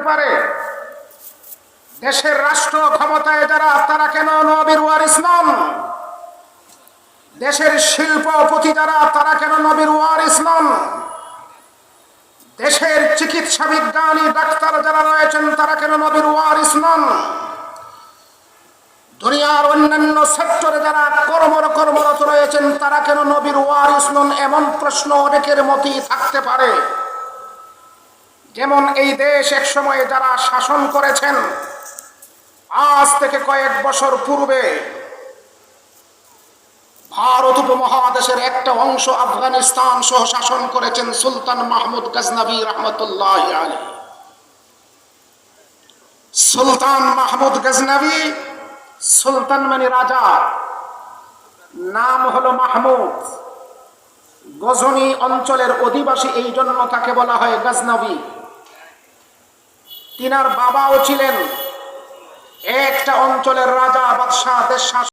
পারে। দেশের রাষ্ট্র ক্ষমতায় যারা, তারা কেন নবীর ওয়ারিস নন? দেশের শিল্পপতি যারা, তারা কেন নবীর ওয়ারিস নন? দেশের চিকিৎসা বিজ্ঞানী, ডাক্তার যারা রয়েছেন, তারা কেন নবীর ওয়ারিস নন? দুনিয়ার অন্যান্য সেক্টরে যারা কর্মর কর্মরত রয়েছেন, তারা কেন নবীর ওয়ারিস নন? এমন প্রশ্ন অনেকের মতই থাকতে পারে। যেমন এই দেশ এক সময়ে যারা শাসন করেছেন, আজ থেকে কয়েক বছর পূর্বে ভারত উপমহাদেশের একটা অংশ আফগানিস্তান সহ শাসন করেছেন সুলতান মাহমুদ গজনবী রহমতুল্লাহ আলী সুলতান মাহমুদ গজনবী, সুলতান মানে রাজা, নাম হলো মাহমুদ। গজনী অঞ্চলের অধিবাসী, এই জন্য তাকে বলা হয় গজনবী। তিনার বাবাও ছিলেন। একটা অঞ্চলের রাজা বাদশাহ দেশ